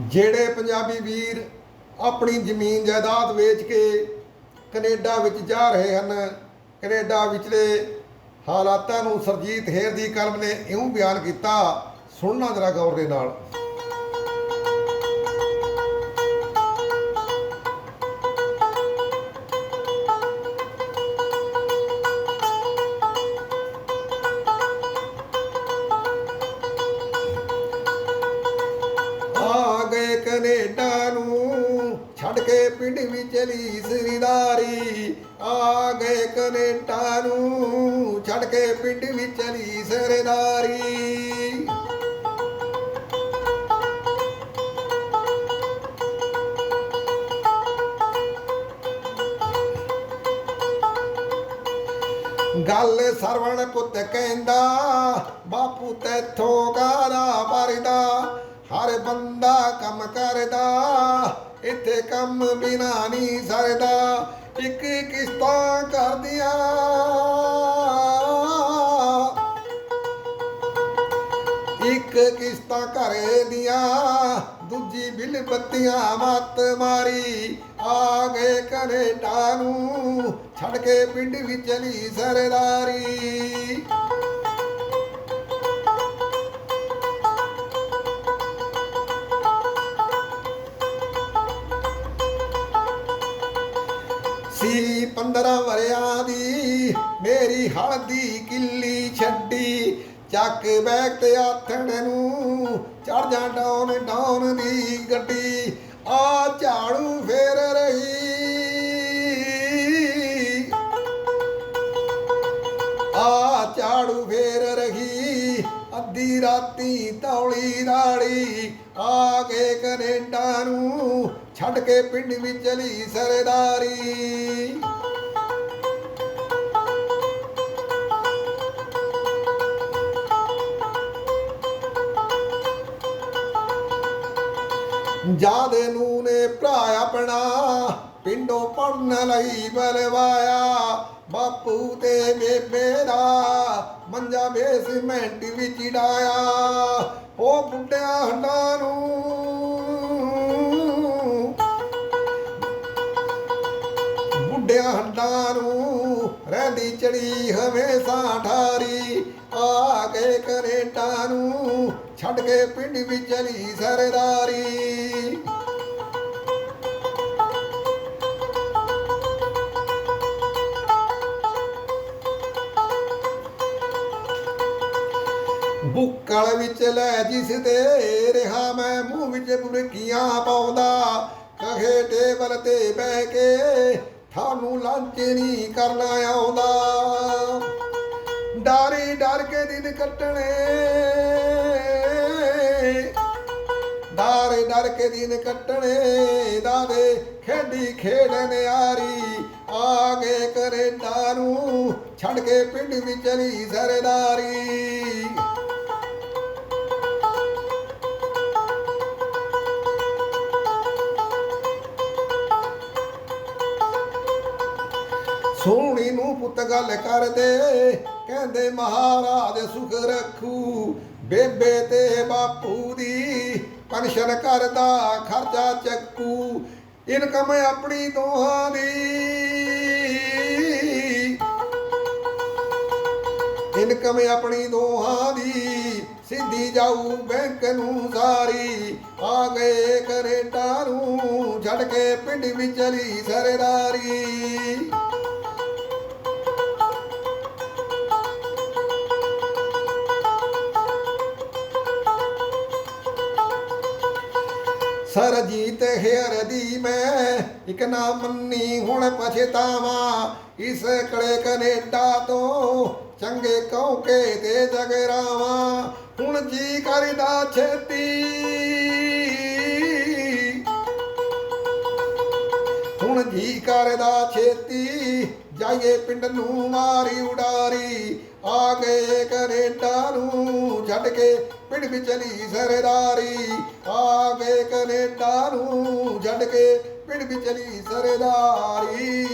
ਜਿਹੜੇ ਪੰਜਾਬੀ ਵੀਰ ਆਪਣੀ ਜ਼ਮੀਨ ਜਾਇਦਾਦ ਵੇਚ ਕੇ ਕੈਨੇਡਾ ਵਿੱਚ ਜਾ ਰਹੇ ਹਨ, ਕੈਨੇਡਾ ਵਿਚਲੇ ਹਾਲਾਤਾਂ ਨੂੰ ਸਰਜੀਤ ਹੇਰ ਦੀ ਕਲਮ ਨੇ ਇਉਂ ਬਿਆਨ ਕੀਤਾ, ਸੁਣਨਾ ਜਰਾ ਗੌਰ ਦੇ ਨਾਲ। ਪਿੰਡ ਵਿੱਚ ਚਲੀ ਆ ਗਏ ਕੈਨੇਡਾ ਨੂੰ ਛੱਡ ਕੇ ਪਿੰਡ ਵਿੱਚ ਚਲੀ ਸਰਦਾਰੀ ਗੱਲ ਸਰਵਣ ਪੁੱਤ ਕਹਿੰਦਾ, ਬਾਪੂ ਤੈਥੋਂ ਕਾਰਾ ਪਰਦਾ ਹਰ ਬੰਦਾ ਕੰਮ ਕਰਦਾ, ਇੱਥੇ ਕੰਮ ਬਿਨਾ ਨਹੀਂ ਸਰਦਾ। ਇੱਕ ਕਿਸ਼ਤਾਂ ਕਰਦੀਆਂ। ਇੱਕ ਕਿਸ਼ਤਾਂ ਘਰੇ ਦੀਆਂ, ਦੂਜੀ ਬਿਲ ਬੱਤੀਆਂ ਮੱਤ ਮਾਰੀ। ਆ ਗਏ ਕੈਨੇਡਾ ਨੂੰ ਛੱਡ ਕੇ ਪਿੰਡ ਵਿੱਚ ਚਲੀ ਸਰਦਾਰੀ। ਸੀ 15 ਵਰਿਆਂ ਦੀ, ਮੇਰੀ ਹਲਦੀ ਕਿੱਲੀ ਛੱਡੀ। ਚੱਕ ਬੈਗ ਤੇ ਆਥਣ ਨੂੰ ਚੜ ਜਾ ਡਾਉਨ ਡਾਉਨ ਦੀ ਗੱਡੀ। ਆ ਝਾੜੂ ਫੇਰ ਰਹੀ ਅੱਧੀ ਰਾਤੀ ਤੌਲੀ ਰਾੜੀ ਆ ਕੇ ਕੈਨੇਡਾ ਨੂੰ ਛੱਡ ਕੇ ਪਿੰਡ ਵਿੱਚ ਚਲੀ ਸਰਦਾਰੀ। ਜਾਦੇ ਨੂੰ ਨੇ ਭਰਾ ਆਪਣਾ ਪਿੰਡੋਂ ਪੜਨ ਲਈ ਬਲਵਾਇਆ। ਬਾਪੂ ਤੇ ਬੇਬੇ ਦਾ ਮੰਜਾ ਬੇਸਮੈਂਟ ਵਿੱਚ ਡਾਇਆ ਉਹ ਬੁੱਢਿਆਂ ਹੰਡਾਂ ਨੂੰ। ਬੁੱਢਿਆਂ ਹੰਡਾਂ ਨੂੰ ਰਹਿੰਦੀ ਚੜੀ ਹਮੇਸ਼ਾ ਠਾਰੀ। ਆ ਕੇ ਕੈਨੇਡਾ ਨੂੰ ਛੱਡ ਕੇ ਪਿੰਡ ਵਿੱਚ ਚਲੀ ਸਰਦਾਰੀ। ਬੁੱਕਲ ਵਿੱਚ ਲੈ ਜਿਸ ਦੇ ਰਿਹਾ ਮੈਂ, ਮੂੰਹ ਵਿੱਚ ਬੁਰਕੀਆਂ ਪਾਉਂਦਾ। ਕਹੇ ਟੇਬਲ ਤੇ ਬਹਿ ਕੇ ਤੁਹਾਨੂੰ ਲੰਚ ਨਹੀਂ ਕਰਨਾ ਆਉਂਦਾ। ਡਾਰੀ ਡਰ ਕੇ ਦਿਨ ਕੱਟਣੇ। ਡਾਰੇ ਡਰ ਕੇ ਦਿਨ ਕੱਟਣੇ ਦਾਦੇ ਖੇਡੀ ਖੇਡਣ ਯਾਰੀ ਆ ਗਏ ਕਰੇ ਨੂੰ ਛੱਡ ਕੇ ਪਿੰਡ ਵਿੱਚ ਚਲੀ ਸਰਦਾਰੀ। ਪੁੱਤ ਗੱਲ ਕਰਦੇ, ਕਹਿੰਦੇ ਮਹਾਰਾਜ ਸੁਖ ਰੱਖੂ। ਬੇਬੇ ਤੇ ਬਾਪੂ ਦੀ ਪੈਨਸ਼ਨ ਕਰਦਾ, ਖਰਚਾ ਚੱਕੂ। ਇਨਕਮ ਆਪਣੀ ਦੋਹਾਂ ਦੀ। ਇਨਕਮ ਆਪਣੀ ਦੋਹਾਂ ਦੀ, ਸਿੱਧੀ ਜਾਊ ਬੈਂਕ ਨੂੰ ਸਾਰੀ। ਆ ਗਏ ਕੈਨੇਡਾ ਨੂੰ ਛੱਡ ਕੇ ਪਿੰਡ ਵਿੱਚ ਚਲੀ ਸਰਦਾਰੀ। ਸਰਜੀਤ ਹੇਰ ਦੀ ਮੈਂ ਇੱਕ ਨਾ ਮੰਨੀ, ਹੁਣ ਪਛਤਾਵਾ। ਇਸ ਕਲੇ ਕੈਨੇਡਾ ਤੋਂ ਚੰਗੇ ਕੌਕੇ ਤੇ ਜਗਰਾਵਾ। ਹੁਣ ਜੀ ਕਰਦਾ ਛੇਤੀ। ਹੁਣ ਜੀ ਕਰਦਾ ਛੇਤੀ। ਜਾਈਏ ਪਿੰਡ ਨੂੰ ਮਾਰੀ ਉਡਾਰੀ ਆ ਗਏ ਕੈਨੇਡਾ ਨੂੰ ਛੱਡ ਕੇ ਪਿੰਡ ਵਿੱਚ ਚਲੀ ਸਰਦਾਰੀ। ਆ ਗਏ ਕੈਨੇਡਾ ਨੂੰ ਛੱਡ ਕੇ ਪਿੰਡ ਵਿੱਚ ਚਲੀ ਸਰਦਾਰੀ।